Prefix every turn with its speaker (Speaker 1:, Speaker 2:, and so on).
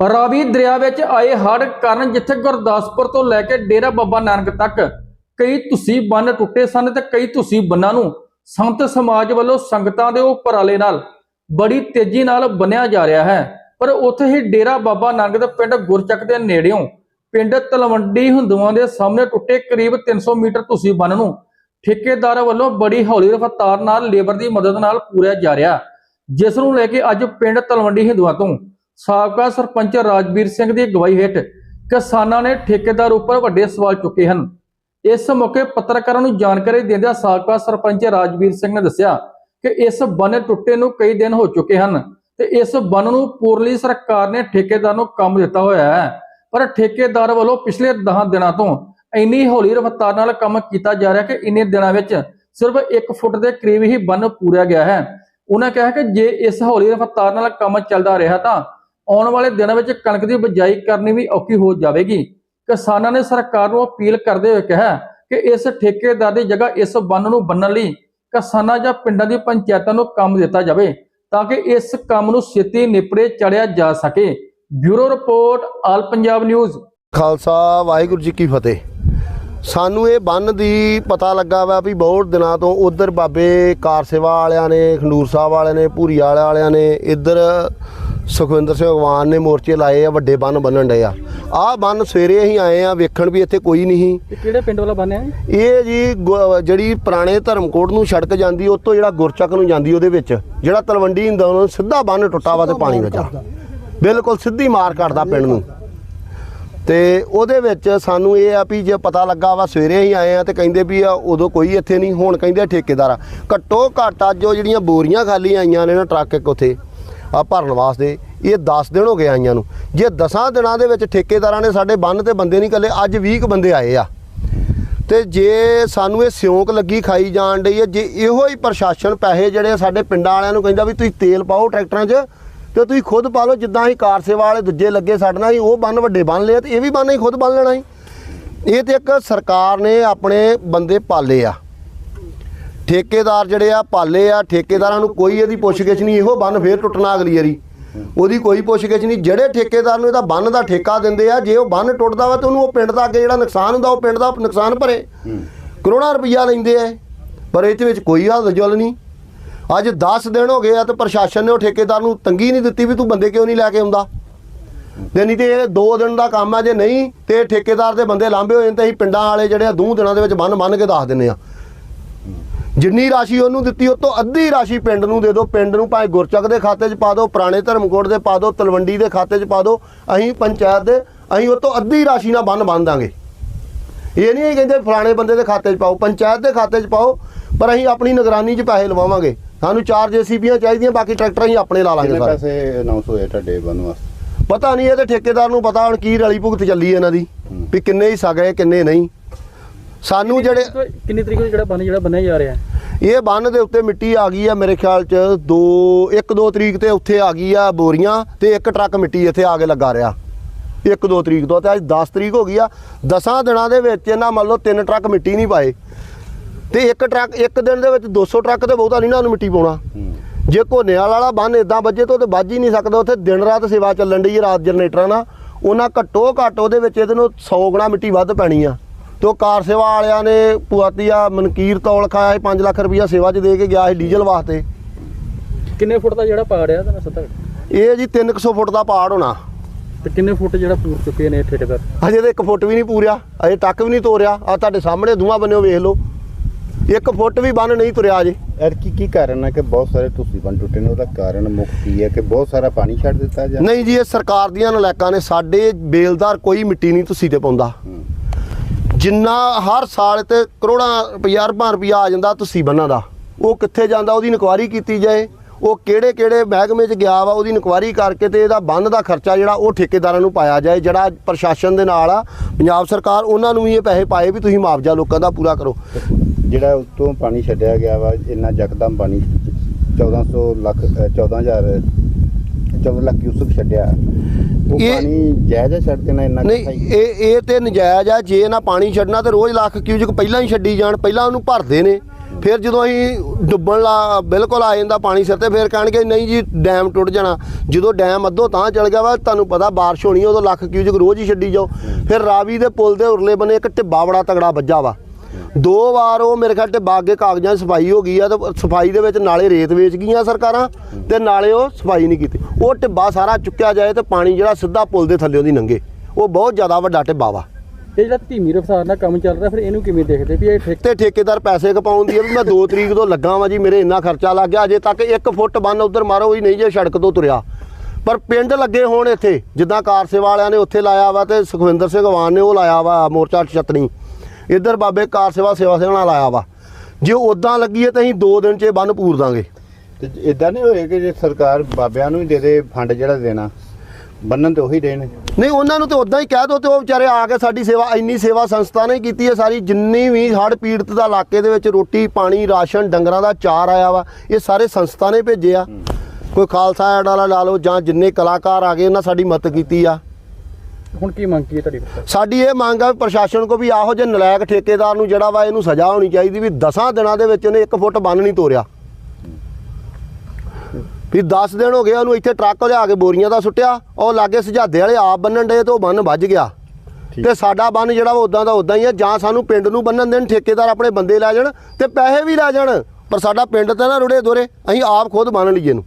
Speaker 1: ਰਾਵੀ ਦਰਿਆ ਵਿੱਚ ਆਏ ਹੜ੍ਹ ਕਾਰਨ ਜਿੱਥੇ ਗੁਰਦਾਸਪੁਰ ਤੋਂ ਲੈ ਕੇ ਡੇਰਾ ਬਾਬਾ ਨਾਨਕ ਤੱਕ ਕਈ ਤੁਸੀਂ ਬੰਨ ਟੁੱਟੇ ਸਨ ਤੇ ਕਈ ਤੁਸੀਂ ਬੰਨਾਂ ਨੂੰ ਸੰਤ ਸਮਾਜ ਵੱਲੋਂ ਸੰਗਤਾਂ ਦੇ ਉਪਰਾਲੇ ਨਾਲ ਬੜੀ ਤੇਜ਼ੀ ਨਾਲ ਬੰਨਿਆ ਜਾ ਰਿਹਾ ਹੈ। ਪਰ ਉੱਥੇ ਹੀ ਡੇਰਾ ਬਾਬਾ ਨਾਨਕ ਦੇ ਪਿੰਡ ਗੁਰਚੱਕ ਦੇ ਨੇੜਿਓਂ ਪਿੰਡ ਤਲਵੰਡੀ ਹਿੰਦੂਆਂ ਦੇ ਸਾਹਮਣੇ ਟੁੱਟੇ ਕਰੀਬ 300 ਮੀਟਰ ਤੁਸੀਂ ਬੰਨ ਨੂੰ ਠੇਕੇਦਾਰ ਵੱਲੋਂ ਬੜੀ ਹੌਲੀ ਰਫ਼ਤਾਰ ਨਾਲ ਲੇਬਰ ਦੀ ਮਦਦ ਨਾਲ ਪੂਰਿਆ ਜਾ ਰਿਹਾ। ਜਿਸ ਨੂੰ ਲੈ ਕੇ ਅੱਜ ਪਿੰਡ ਤਲਵੰਡੀ ਹਿੰਦੂਆਂ ਤੋਂ ਸਾਬਕਾ ਸਰਪੰਚ ਰਾਜਵੀਰ ਸਿੰਘ ਦੀ ਅਗਵਾਈ ਹੇਠ ਕਿਸਾਨਾਂ ਨੇ ਠੇਕੇਦਾਰ ਉੱਪਰ ਵੱਡੇ ਸਵਾਲ ਚੁੱਕੇ ਹਨ। ਇਸ ਮੌਕੇ ਪੱਤਰਕਾਰਾਂ ਨੂੰ ਜਾਣਕਾਰੀ ਦਿੰਦਿਆਂ ਸਾਬਕਾ ਸਰਪੰਚ ਰਾਜਵੀਰ ਸਿੰਘ ਨੇ ਦੱਸਿਆ ਕਿ ਇਸ ਬੰਨ ਟੁੱਟੇ ਨੂੰ ਕਈ ਦਿਨ ਹੋ ਚੁੱਕੇ ਹਨ ਤੇ ਇਸ ਬੰਨ ਨੂੰ ਪੂਰਲੀ ਸਰਕਾਰ ਨੇ ਠੇਕੇਦਾਰ ਨੂੰ ਕੰਮ ਦਿੱਤਾ ਹੋਇਆ ਹੈ। ਪਰ ਠੇਕੇਦਾਰ ਵੱਲੋਂ ਪਿਛਲੇ 10 ਦਿਨਾਂ ਤੋਂ ਇੰਨੀ ਹੌਲੀ ਰਫ਼ਤਾਰ ਨਾਲ ਕੰਮ ਕੀਤਾ ਜਾ ਰਿਹਾ ਕਿ ਇੰਨੇ ਦਿਨਾਂ ਵਿੱਚ ਸਿਰਫ 1 ਫੁੱਟ ਦੇ ਕਰੀਬ ਹੀ ਬੰਨ ਪੂਰਿਆ ਗਿਆ ਹੈ। ਉਹਨਾਂ ਕਿਹਾ ਕਿ ਜੇ ਇਸ ਹੌਲੀ ਰਫ਼ਤਾਰ ਨਾਲ ਕੰਮ ਚੱਲਦਾ ਰਿਹਾ ਤਾਂ ਆਉਣ ਵਾਲੇ ਦਿਨਾਂ ਵਿੱਚ ਕਣਕ ਦੀ ਬਿਜਾਈ ਕਰਨੀ ਵੀ ਔਖੀ ਹੋ ਜਾਵੇਗੀ। ਕਿਸਾਨਾਂ ਨੇ ਸਰਕਾਰ ਨੂੰ ਅਪੀਲ ਕਰਦੇ ਹੋਏ ਕਿਹਾ ਕਿ ਇਸ ਠੇਕੇਦਾਰ ਦੀ ਜਗ੍ਹਾ ਇਸ ਬੰਨ ਨੂੰ ਬੰਨਣ ਲਈ ਕਿਸਾਨਾਂ ਜਾਂ ਪਿੰਡਾਂ ਦੀ ਪੰਚਾਇਤਾਂ ਨੂੰ ਕੰਮ ਦਿੱਤਾ ਜਾਵੇ ਤਾਂ ਕਿ ਇਸ ਕੰਮ ਨੂੰ ਛੇਤੀ ਨਿਪੜੇ ਚੜਿਆ ਜਾ ਸਕੇ। Bureau report, all Punjab news.
Speaker 2: Khalsa, Waheguru ji ਕੀ ਫਤਿਹ। ਸਾਨੂੰ ਇਹ ਬੰਨ ਦੀ ਪਤਾ ਲੱਗਾ ਵਾ ਵੀ ਬਹੁਤ ਦਿਨਾਂ ਤੋਂ ਉਧਰ ਬਾਬੇ ਕਾਰ ਸੇਵਾ ਵਾਲਿਆਂ ਨੇ, ਖੰਡੂਰ ਸਾਹਿਬ ਵਾਲਿਆਂ ਨੇ, ਭੂਰੀ ਵਾਲੇ ਵਾਲਿਆਂ ਨੇ ਇੱਧਰ ਸੁਖਵਿੰਦਰ ਸਿੰਘ ਅਗਵਾਨ ਨੇ ਮੋਰਚੇ ਲਾਏ ਆ ਵੱਡੇ ਬੰਨ ਬੰਨਣ ਡਏ ਆ। ਆਹ ਬੰਨ ਸਵੇਰੇ ਅਸੀਂ ਆਏ ਆ ਵੇਖਣ ਵੀ ਇੱਥੇ ਕੋਈ ਨਹੀਂ ਸੀ।
Speaker 1: ਕਿਹੜੇ ਪਿੰਡ ਵਾਲਾ ਬੰਨਿਆ
Speaker 2: ਇਹ? ਜੀ ਗੁ- ਜਿਹੜੀ ਪੁਰਾਣੇ ਧਰਮਕੋਟ ਨੂੰ ਸੜਕ ਜਾਂਦੀ ਉਹ ਤੋਂ ਜਿਹੜਾ ਗੁਰਚੱਕ ਨੂੰ ਜਾਂਦੀ ਉਹਦੇ ਵਿੱਚ। ਜਿਹੜਾ ਤਲਵੰਡੀ ਹੁੰਦਾ ਉਹਨੂੰ ਸਿੱਧਾ ਬੰਨ ਟੁੱਟਾ ਵਾ ਤੇ ਪਾਣੀ ਆ। ਬਿਲਕੁਲ ਸਿੱਧੀ ਮਾਰ ਕਰਦਾ ਪਿੰਡ ਨੂੰ। ਤੇ ਉਹਦੇ ਵਿੱਚ ਸਾਨੂੰ ਇਹ ਆ ਵੀ ਜੇ ਪਤਾ ਲੱਗਾ ਵਾ ਸਵੇਰੇ ਹੀ ਆਏ ਆ ਤੇ ਕਹਿੰਦੇ ਵੀ ਆ ਉਦੋਂ ਕੋਈ ਇੱਥੇ ਨਹੀਂ ਹੁਣ ਕਹਿੰਦੇ ਆ ਠੇਕੇਦਾਰ ਆ। ਘੱਟੋ ਘੱਟ ਅੱਜ ਉਹ ਜਿਹੜੀਆਂ ਬੋਰੀਆਂ ਖਾਲੀ ਆਈਆਂ ਨੇ ਨਾ ਟਰੱਕ ਇੱਕ ਉੱਥੇ ਆ ਭਰਨ ਵਾਸਤੇ, ਇਹ 10 ਦਿਨ ਹੋ ਗਏ ਆਈਆਂ ਨੂੰ। ਜੇ 10 ਦਿਨਾਂ ਦੇ ਵਿੱਚ ਠੇਕੇਦਾਰਾਂ ਨੇ ਸਾਡੇ ਬੰਨ ਤੇ ਬੰਦੇ ਨਹੀਂ ਕੱਲੇ, ਅੱਜ 20 ਕੁ ਬੰਦੇ ਆਏ ਆ। ਤੇ ਜੇ ਸਾਨੂੰ ਇਹ ਸਿਉਂਕ ਲੱਗੀ ਖਾਈ ਜਾਣ ਡਈ ਹੈ, ਜੇ ਇਹੋ ਹੀ ਪ੍ਰਸ਼ਾਸਨ ਪੈਸੇ ਜਿਹੜੇ ਸਾਡੇ ਪਿੰਡਾਂ ਵਾਲਿਆਂ ਨੂੰ ਕਹਿੰਦਾ ਵੀ ਤੁਸੀਂ ਤੇਲ ਪਾਓ ਟਰੈਕਟਰਾਂ 'ਚ, ਤੇ ਤੁਸੀਂ ਖੁਦ ਪਾ ਲਓ, ਜਿੱਦਾਂ ਹੀ ਕਾਰ ਸੇਵਾ ਵਾਲੇ ਦੂਜੇ ਲੱਗੇ ਸਾਡੇ ਨਾਲ ਹੀ, ਉਹ ਬੰਨ ਵੱਡੇ ਬੰਨ ਲਏ ਤੇ ਇਹ ਵੀ ਬੰਨ ਹੀ ਖੁਦ ਬੰਨ ਲੈਣਾ ਸੀ। ਇਹ ਤੇ ਇੱਕ ਸਰਕਾਰ ਨੇ ਆਪਣੇ ਬੰਦੇ ਪਾਲੇ ਆ। ਠੇਕੇਦਾਰ ਜਿਹੜੇ ਆ ਪਾਲੇ ਆ, ਠੇਕੇਦਾਰਾਂ ਨੂੰ ਕੋਈ ਇਹਦੀ ਪੁੱਛਗਿੱਛ ਨਹੀਂ, ਇਹੋ ਬੰਨ ਫੇਰ ਟੁੱਟਣਾ ਅਗਲੀ ਵਾਰੀ। ਉਹਦੀ ਕੋਈ ਪੁੱਛਗਿੱਛ ਨਹੀਂ, ਜਿਹੜੇ ਠੇਕੇਦਾਰ ਨੂੰ ਇਹਦਾ ਬੰਨ ਦਾ ਠੇਕਾ ਦਿੰਦੇ ਆ, ਜੇ ਉਹ ਬੰਨ ਟੁੱਟਦਾ ਵਾ ਤੇ ਉਹਨੂੰ ਉਹ ਪਿੰਡ ਦਾ ਅੱਗੇ ਜਿਹੜਾ ਨੁਕਸਾਨ ਹੁੰਦਾ, ਉਹ ਪਿੰਡ ਦਾ ਨੁਕਸਾਨ ਭਰੇ। ਕਰੋੜਾਂ ਰੁਪਈਆ ਲੈਂਦੇ ਆ ਪਰ ਇਹਦੇ ਵਿੱਚ ਕੋਈ ਹੱਲ ਜੁਲ ਨਹੀਂ। ਅੱਜ 10 ਦਿਨ ਹੋ ਗਏ ਆ ਤੇ ਪ੍ਰਸ਼ਾਸਨ ਨੇ ਉਹ ਠੇਕੇਦਾਰ ਨੂੰ ਤੰਗੀ ਨਹੀਂ ਦਿੱਤੀ ਵੀ ਤੂੰ ਬੰਦੇ ਕਿਉਂ ਨਹੀਂ ਲੈ ਕੇ ਆਉਂਦਾ? ਤੇ ਨਹੀਂ ਤੇ ਇਹ 2 ਦਿਨ ਦਾ ਕੰਮ ਆ, ਜੇ ਨਹੀਂ ਤੇ ਠੇਕੇਦਾਰ ਦੇ ਬੰਦੇ ਲਾਂਭੇ ਹੋਏ ਨੇ ਤੇ ਅਸੀਂ ਪਿੰਡਾਂ ਵਾਲੇ ਜਿਹੜੇ ਆ, ਦੋ ਦਿਨਾਂ ਦੇ ਵਿੱਚ ਬੰਨ ਬੰਨ ਕੇ ਦੱਸ ਦਿੰਨੇ ਆ। ਜਿੰਨੀ ਰਾਸ਼ੀ ਉਹਨੂੰ ਦਿੱਤੀ ਉਹ ਤੋਂ ਅੱਧੀ ਰਾਸ਼ੀ ਪਿੰਡ ਨੂੰ ਦੇ ਦਿਓ। ਪਿੰਡ ਨੂੰ ਭਾਵੇਂ ਗੁਰਚੱਕ ਦੇ ਖਾਤੇ 'ਚ ਪਾ ਦਿਓ ਪੁਰਾਣੇ ਧਰਮਕੋਟ ਦੇ ਪਾ ਦਿਓ ਤਲਵੰਡੀ ਦੇ ਖਾਤੇ 'ਚ ਪਾ ਦਿਓ ਅਸੀਂ ਪੰਚਾਇਤ ਦੇ ਅਸੀਂ ਉਹ ਤੋਂ ਅੱਧੀ ਰਾਸ਼ੀ ਨਾਲ ਬੰਨ ਬੰਨ ਦਾਂਗੇ। ਇਹ ਨਹੀਂ ਕਹਿੰਦੇ ਫਲਾਣੇ ਬੰਦੇ ਦੇ ਖਾਤੇ 'ਚ ਪਾਓ ਪੰਚਾਇਤ ਦੇ ਖਾਤੇ 'ਚ ਪਾਓ ਪਰ ਅਸੀਂ ਆਪਣੀ ਨਿਗਰਾਨੀ 'ਚ ਪੈਸੇ ਲਵਾਵਾਂਗੇ। ਸਾਨੂੰ ਚਾਰ ਜੇਸੀਬੀਆਂ ਚਾਹੀਦੀਆਂ ਬਾਕੀ ਟਰੈਕਟਰ ਅਸੀਂ ਆਪਣੇ ਲਾ ਲਾਂਗੇ ਸਾਰੇ।
Speaker 3: ਪੈਸੇ ਅਨਾਉਂਸ ਹੋਏ ਤੁਹਾਡੇ ਬਣ ਵਾਸਤੇ?
Speaker 2: ਪਤਾ ਨਹੀਂ ਇਹਦੇ ਠੇਕੇਦਾਰ ਨੂੰ ਪਤਾ ਹੁਣ ਕੀ ਰਲੀ ਭੁਗਤ ਚੱਲੀ ਇਹਨਾਂ ਦੀ। ਵੀ ਕਿੰਨੇ ਹਿੱਸਾ ਗਏ ਕਿੰਨੇ ਨਹੀਂ। ਸਾਨੂੰ ਜਿਹੜੇ
Speaker 1: ਕਿੰਨੀ ਤਰੀਕ ਨੂੰ ਜਿਹੜਾ ਬੰਨ ਜਿਹੜਾ ਬੰਨਿਆ ਜਾ ਰਿਹਾ
Speaker 2: ਇਹ ਬੰਨ ਦੇ ਉੱਤੇ ਮਿੱਟੀ ਆ ਗਈ ਆ ਮੇਰੇ ਖਿਆਲ ਚ 2 1 2 ਤਰੀਕ ਤੇ ਉੱਥੇ ਆ ਗਈ ਆ ਬੋਰੀਆਂ ਤੇ ਇੱਕ ਟਰੱਕ ਮਿੱਟੀ ਇੱਥੇ ਆ ਕੇ ਲੱਗਾ ਰਿਹਾ। 1 2 ਤਰੀਕ ਤੋਂ ਤੇ ਅੱਜ 10 ਤਰੀਕ ਹੋ ਗਈ ਆ। 10 ਦਿਨਾਂ ਦੇ ਵਿੱਚ ਇਹਨਾਂ ਮੰਨ ਲਓ ਤਿੰਨ ਟਰੱਕ ਮਿੱਟੀ ਨਹੀਂ ਪਾਏ। ਤੇ ਇੱਕ ਟਰੱਕ ਇੱਕ ਦਿਨ ਦੇ ਵਿੱਚ 200 ਟਰੱਕ ਤੇ ਬਹੁਤਾ ਨਹੀਂ ਨਾ ਉਹਨੂੰ ਮਿੱਟੀ ਪਾਉਣਾ। ਜੇ ਘੋਨੇਵਾਲ ਵਾਲਾ ਬੰਨ ਇਦਾਂ ਵੱਜੇ ਤਾਂ ਤੇ ਵੱਜ ਹੀ ਨਹੀਂ ਸਕਦਾ। ਉੱਥੇ ਦਿਨ ਰਾਤ ਸੇਵਾ ਚੱਲਣ ਦੀ ਰਾਤ ਜਨਰੇਟਰਾਂ ਨਾਲ। ਉਹਨਾਂ ਘੱਟੋ ਘੱਟ ਉਹਦੇ ਵਿੱਚ ਇਹਦੇ ਨੂੰ 100 ਗੁਣਾ ਮਿੱਟੀ ਵੱਧ ਪੈਣੀ ਆ। ਤੇ ਉਹ ਕਾਰ ਸੇਵਾ ਵਾਲਿਆਂ ਨੇ ਪੁਆਤੀ ਆ ਮਨਕੀਰ ਤੌਲ ਖਾਇਆ ਸੀ 5 ਲੱਖ ਰੁਪਈਆ ਸੇਵਾ 'ਚ ਦੇ ਕੇ ਗਿਆ ਸੀ ਡੀਜ਼ਲ ਵਾਸਤੇ।
Speaker 1: ਕਿੰਨੇ ਫੁੱਟ ਦਾ ਜਿਹੜਾ ਪਾੜ ਆ ਤੁਹਾਨੂੰ ਸਤਾ
Speaker 2: ਇਹ ਜੀ 300 ਫੁੱਟ ਦਾ ਪਹਾੜ ਹੋਣਾ।
Speaker 1: ਤੇ ਕਿੰਨੇ ਫੁੱਟ ਜਿਹੜਾ ਪੂਰ ਚੁੱਕੇ ਨੇ ਠੇਕੇਦਾਰ
Speaker 2: ਅਜੇ ਤਾਂ 1 ਫੁੱਟ ਵੀ ਨਹੀਂ ਪੂਰਿਆ ਅਜੇ ਤੱਕ ਵੀ ਨਹੀਂ ਤੋਰਿਆ। ਆ ਤੁਹਾਡੇ ਸਾਹਮਣੇ ਦੂਆ ਬੰਨਿਓ ਵੇਖ ਲਓ। 1 ਫੁੱਟ ਵੀ ਬੰਨ ਨਹੀਂ ਤੁਰਿਆ ਅਜੇ।
Speaker 3: ਯਾਰ ਕੀ ਕੀ ਕਾਰਨ ਹੈ ਕਿ ਬਹੁਤ ਸਾਰੇ ਤੁਸੀਂ ਬਣ ਟੁੱਟੇ ਨੇ ਉਹਦਾ ਕਾਰਨ ਮੁੱਖ ਕੀ ਹੈ ਕਿ ਬਹੁਤ ਸਾਰਾ ਪਾਣੀ ਛੱਡ ਦਿੱਤਾ ਜਾਂ?
Speaker 2: ਨਹੀਂ ਜੀ ਇਹ ਸਰਕਾਰ ਦੀਆਂ ਨਲਾਇਕਾਂ ਨੇ ਸਾਡੇ ਬੇਲਦਾਰ ਕੋਈ ਮਿੱਟੀ ਨਹੀਂ ਤੁਸੀਂ ਤੇ ਪਾਉਂਦਾ। ਜਿੰਨਾ ਹਰ ਸਾਲ ਤੇ ਕਰੋੜਾਂ ਰੁਪਈਆ ਅਰਬਾਂ ਰੁਪਈਆ ਆ ਜਾਂਦਾ ਤੁਸੀਂ ਬੰਨਾਂ ਦਾ। ਉਹ ਕਿੱਥੇ ਜਾਂਦਾ ਉਹਦੀ ਇਨਕੁਆਇਰੀ ਕੀਤੀ ਜਾਏ। ਉਹ ਕਿਹੜੇ ਕਿਹੜੇ ਮਹਿਕਮੇ 'ਚ ਗਿਆ ਵਾ ਉਹਦੀ ਇਨਕੁਆਇਰੀ ਕਰਕੇ ਤੇ ਇਹਦਾ ਬੰਦ ਦਾ ਖਰਚਾ ਜਿਹੜਾ ਉਹ ਠੇਕੇਦਾਰਾਂ ਨੂੰ ਪਾਇਆ ਜਾਏ ਜਿਹੜਾ ਪ੍ਰਸ਼ਾਸਨ ਦੇ ਨਾਲ ਆ। ਪੰਜਾਬ ਸਰਕਾਰ ਉਹਨਾਂ ਨੂੰ ਵੀ ਇਹ ਪੈਸੇ ਪਾਏ ਵੀ ਤੁਸੀਂ ਮੁਆਵਜ਼ਾ ਲੋਕਾਂ ਦਾ ਪੂਰਾ ਕਰੋ।
Speaker 3: ਜਿਹੜਾ ਉਤੋਂ ਪਾਣੀ ਛੱਡਿਆ ਗਿਆ ਵਾ ਇੰਨਾ ਯਕਦਮ ਪਾਣੀ 1400 ਲੱਖ ਅ, 14000 14 ਲੱਖ ਕਿਊਸਕ ਛੱਡਿਆ। ਉਹ ਪਾਣੀ ਜਾਇਜ਼ ਹੈ ਛੱਡ ਦੇਣਾ ਇੰਨਾ
Speaker 2: ਨਹੀਂ ਇਹ ਇਹ ਤੇ ਨਜਾਇਜ਼ ਆ ਜੇ ਨਾ ਪਾਣੀ ਛੱਡਣਾ ਤੇ ਰੋਜ਼ ਲੱਖ ਕਿਊਜਕ ਪਹਿਲਾਂ ਹੀ ਛੱਡੀ ਜਾਣ ਪਹਿਲਾਂ ਉਹਨੂੰ ਭਰਦੇ ਨੇ। ਫਿਰ ਜਦੋਂ ਅਸੀਂ ਡੁੱਬਣ ਲਾ ਬਿਲਕੁਲ ਆ ਜਾਂਦਾ ਪਾਣੀ ਸਿਰ ਤੇ ਫਿਰ ਕਹਿਣਗੇ ਨਹੀਂ ਜੀ ਡੈਮ ਟੁੱਟ ਜਾਣਾ। ਜਦੋਂ ਡੈਮ ਅੱਧੋ ਤਾਂ ਚਲ ਗਿਆ ਵਾ ਤੁਹਾਨੂੰ ਪਤਾ ਬਾਰਿਸ਼ ਹੋਣੀ ਉਦੋਂ ਲੱਖ ਕਿਊਜਕ ਰੋਜ਼ ਹੀ ਛੱਡੀ ਜਾਓ। ਫਿਰ ਰਾਵੀ ਦੇ ਪੁਲ ਦੇ ਉਰਲੇ ਬੰਨੇ ਇੱਕ ਟਿੱਬਾ ਬੜਾ ਤਗੜਾ ਵੱਜਾ ਵਾ। ਦੋ ਵਾਰ ਉਹ ਮੇਰੇ ਖਿਆਲ ਟਿੱਬਾ ਅੱਗੇ ਕਾਗਜ਼ਾਂ 'ਚ ਸਫ਼ਾਈ ਹੋ ਗਈ ਆ ਤੇ ਸਫ਼ਾਈ ਦੇ ਵਿੱਚ ਨਾਲੇ ਰੇਤ ਵੇਚ ਗਈਆਂ ਸਰਕਾਰਾਂ ਤੇ ਨਾਲੇ ਉਹ ਸਫ਼ਾਈ ਨਹੀਂ ਕੀਤੀ। ਉਹ ਟਿੱਬਾ ਸਾਰਾ ਚੁੱਕਿਆ ਜਾਏ ਤੇ ਪਾਣੀ ਜਿਹੜਾ ਸਿੱਧਾ ਪੁਲ ਦੇ ਥੱਲੇੋਂ ਦੀ ਲੰਘੇ ਉਹ ਬਹੁਤ ਜ਼ਿਆਦਾ ਵੱਡਾ ਟਿੱਬਾ ਵਾ।
Speaker 1: ਇਹ ਜਿਹੜਾ ਧੀਮੀ ਰਫਤਾਰ ਨਾਲ ਕੰਮ ਚੱਲ ਰਿਹਾ ਫਿਰ ਇਹਨੂੰ ਕਿਵੇਂ ਦੇਖਦੇ ਵੀ ਇਹ ਠੇਕ
Speaker 2: ਤੇ ਠੇਕੇਦਾਰ ਪੈਸੇ ਕਪਾਉਂਦੀ ਆ ਵੀ ਮੈਂ 2 ਤਰੀਕ ਤੋਂ ਲੱਗਾ ਵਾਂ ਜੀ ਮੇਰੇ ਇੰਨਾ ਖਰਚਾ ਲੱਗ ਗਿਆ ਅਜੇ ਤੱਕ 1 ਫੁੱਟ ਬੰਨ ਉਧਰ ਮਾਰੋ ਹੀ ਨਹੀਂ ਜੇ ਸੜਕ ਤੋਂ ਤੁਰਿਆ। ਪਰ ਪਿੰਡ ਲੱਗੇ ਹੋਣ ਇੱਥੇ ਜਿੱਦਾਂ ਕਾਰ ਸੇਵਾ ਵਾਲਿਆਂ ਨੇ ਉੱਥੇ ਲਾਇਆ ਵਾ ਤੇ ਸੁਖਵਿੰਦਰ ਸਿੰਘ ਵਾਨ ਨੇ ਉਹ ਲਾਇਆ ਵਾ ਮੋਰਚਾ ਚਤਨੀ ਇੱਧਰ ਬਾਬੇ ਕਾਰ ਸੇਵਾ ਸੇਵਾ ਸੇਵਾ ਨਾਲ ਲਾਇਆ ਵਾ। ਜੇ ਉਦਾਂ ਲੱਗੀ ਹੈ ਤਾਂ ਅਸੀਂ 2 ਦਿਨ 'ਚ ਇਹ ਬੰਨ ਪੂਰ ਦਾਂਗੇ।
Speaker 3: ਤੇ ਇਦਾਂ ਨਹੀਂ ਹੋਏ ਕਿ ਜੇ ਸਰਕਾਰ ਬਾਬਿਆਂ ਨੂੰ ਹੀ ਦੇ ਦੇ ਫੰਡ ਜਿਹੜਾ ਦੇਣਾ ਬੰਨਣ ਤੇ ਉਹੀ ਦੇਣ।
Speaker 2: ਨਹੀਂ ਉਹਨਾਂ ਨੂੰ ਤੇ ਉਦਾਂ ਹੀ ਕਹਿ ਦੋ ਤੇ ਉਹ ਵਿਚਾਰੇ ਆ ਕੇ ਸਾਡੀ ਸੇਵਾ ਇੰਨੀ ਸੇਵਾ ਸੰਸਥਾ ਨੇ ਕੀਤੀ ਹੈ ਸਾਰੀ ਜਿੰਨੀ ਵੀ ਹੜ੍ਹ ਪੀੜਤ ਦਾ ਇਲਾਕੇ ਦੇ ਵਿੱਚ ਰੋਟੀ ਪਾਣੀ ਰਾਸ਼ਨ ਡੰਗਰਾਂ ਦਾ ਚਾਰ ਆਇਆ ਵਾ ਇਹ ਸਾਰੇ ਸੰਸਥਾ ਨੇ ਭੇਜੇ ਆ। ਕੋਈ ਖਾਲਸਾ ਐਡ ਵਾਲਾ ਲਾ ਲਓ ਜਾਂ ਜਿੰਨੇ ਕਲਾਕਾਰ ਆ ਗਏ ਉਹਨਾਂ ਸਾਡੀ ਮਦਦ ਕੀਤੀ ਆ।
Speaker 1: ਹੁਣ ਕੀ ਮੰਗ ਕੀ ਹੈ ਤੁਹਾਡੀ
Speaker 2: ਸਾਡੀ ਇਹ ਮੰਗ ਆ ਵੀ ਪ੍ਰਸ਼ਾਸਨ ਕੋ ਵੀ ਆਹੋ ਜੇ ਨਲਾਇਕ ਠੇਕੇਦਾਰ ਨੂੰ ਜਿਹੜਾ ਵਾ ਇਹਨੂੰ ਸਜ਼ਾ ਹੋਣੀ ਚਾਹੀਦੀ ਵੀ 10 ਦਿਨਾਂ ਦੇ ਵਿੱਚ ਉਹਨੇ 1 ਫੁੱਟ ਬੰਨ ਨਹੀਂ ਤੋਰਿਆ। ਵੀ 10 ਦਿਨ ਹੋ ਗਏ ਉਹਨੂੰ ਇੱਥੇ ਟਰੱਕ ਲਿਆ ਕੇ ਬੋਰੀਆਂ ਦਾ ਸੁੱਟਿਆ ਉਹ ਲਾਗੇ ਸਜਾਦੇ ਵਾਲੇ ਆਪ ਬੰਨਣ ਡੇ ਤੇ ਉਹ ਬੰਨ ਵੱਜ ਗਿਆ। ਤੇ ਸਾਡਾ ਬੰਨ ਜਿਹੜਾ ਵਾ ਉਦਾਂ ਦਾ ਉਦਾਂ ਹੀ ਆ ਜਾਂ ਸਾਨੂੰ ਪਿੰਡ ਨੂੰ ਬੰਨਣ ਦੇਣ ਠੇਕੇਦਾਰ ਆਪਣੇ ਬੰਦੇ ਲੈ ਜਾਣ ਤੇ ਪੈਸੇ ਵੀ ਲੈ ਜਾਣ ਪਰ ਸਾਡਾ ਪਿੰਡ ਤਾਂ ਨਾ ਰੁੜੇ ਦੋਰੇ ਅਸੀਂ ਆਪ ਖੁਦ ਬੰਨ ਲਈਏ ਨੂੰ